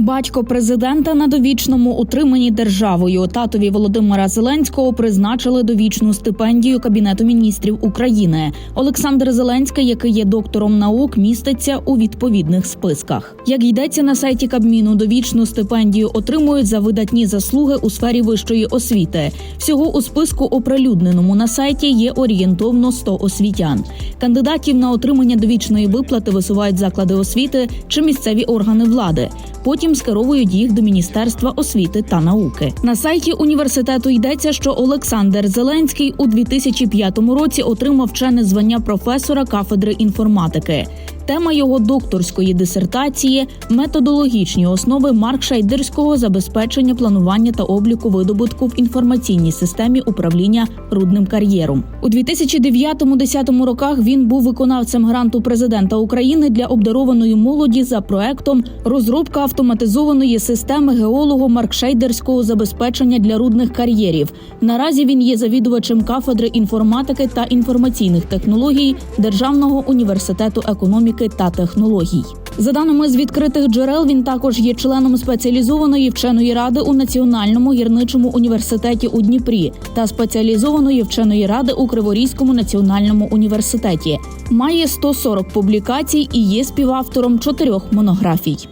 Батько президента на довічному утриманні державою татові Володимира Зеленського призначили довічну стипендію Кабінету міністрів України. Олександр Зеленський, який є доктором наук, міститься у відповідних списках. Як йдеться на сайті Кабміну, довічну стипендію отримують за видатні заслуги у сфері вищої освіти. Всього у списку, оприлюдненому на сайті, є орієнтовно 100 освітян. Кандидатів на отримання довічної виплати висувають заклади освіти чи місцеві органи влади. Потім скеровують їх до Міністерства освіти та науки. На сайті університету йдеться, що Олександр Зеленський у 2005 році отримав вчене звання професора кафедри інформатики. Тема його докторської дисертації методологічні основи маркшайдерського забезпечення планування та обліку видобутку в інформаційній системі управління рудним кар'єром. У 2009-10 роках він був виконавцем гранту президента України для обдарованої молоді за проектом розробка автоматизованої системи геолого-маркшейдерського забезпечення для рудних кар'єрів. Наразі він є завідувачем кафедри інформатики та інформаційних технологій Державного університету економіки та технологій. За даними з відкритих джерел, він також є членом спеціалізованої вченої ради у Національному гірничому університеті у Дніпрі та спеціалізованої вченої ради у Криворізькому національному університеті. Має 140 публікацій і є співавтором чотирьох монографій.